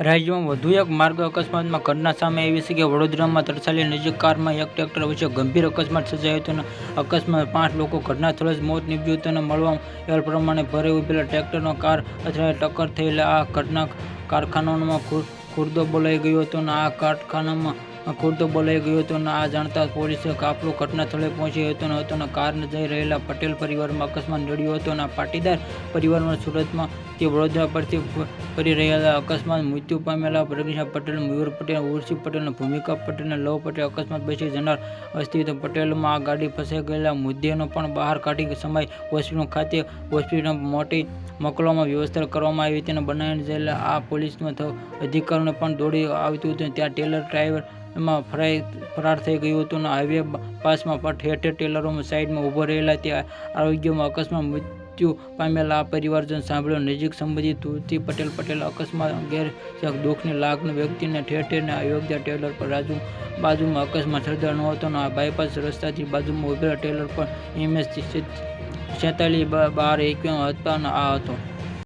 રાજ્યમાં વધુ એક માર્ગ અકસ્માતમાં ઘટના સામે આવી છે કે વડોદરામાં તરસાલી નજીક કારમાં એક ટ્રેક્ટર વચ્ચે ગંભીર અકસ્માત સર્જાયો હતો અને અકસ્માતમાં પાંચ લોકો ઘટના સ્થળે જ મોત નીપજ્યું હતું અને મળવા અહેવાલ પ્રમાણે ભરે ઉભેલા ટ્રેક્ટરનો કાર અથડાય ટક્કર થયેલા. આ ઘટના કારખાનામાં ખુર- ખુરદો બોલાઈ ગયો હતો અને આ કારખાનામાં ખુરદો બોલાઈ ગયો હતો અને આ જાણતા પોલીસે કાફલો ઘટના સ્થળે પહોંચ્યો હતો અને હતો અને કારને જઈ રહેલા પટેલ પરિવારમાં અકસ્માત નડ્યો હતો અને પાટીદાર પરિવારમાં સુરતમાં તે વડોદરા પરથી ફરી રહેલા અકસ્માત મૃત્યુ પામેલા પ્રજ્ઞા પટેલ, મયુર પટેલ ઉર્ષિ પટેલ ભૂમિકા પટેલ અને લવ પટેલ અકસ્માત બેસી જનાર અસ્તિત્વ પટેલમાં આ ગાડી ફસાઈ ગયેલા મુદ્દેનો પણ બહાર કાઢી સમય હોસ્પિટલ ખાતે હોસ્પિટલ મોટી મોકલવામાં વ્યવસ્થા કરવામાં આવી હતી અને બનાવીને ગયેલા આ પોલીસમાં અધિકારીઓને પણ દોડી આવતું હતું ત્યાં ટેલર, ડ્રાઈવર એમાં ફરાઈ ફરાર થઈ ગયું હતું અને હાઈવે પાસમાં પણ ઠેર ઠેર ટેલરોમાં સાઈડમાં ઊભો રહેલા ત્યાં આરોગ્યમાં અકસ્માત મૃત્યુ પામેલા આ પરિવારજન સાંભળ્યો. નજીક સંબંધિત તુલસી પટેલ પટેલ અકસ્માત ગેર દુઃખની લાગણી વ્યક્તિને ઠેર ઠેરને અયોધ્યા ટેલર પર રાજુ બાજુમાં અકસ્માત સર્જાનો હતો અને આ બાયપાસ રસ્તાથી બાજુમાં ઉભેલા ટેલર પર એમએસ છેતાલીસ બાર એકવ્યામ હતા અને આ હતો.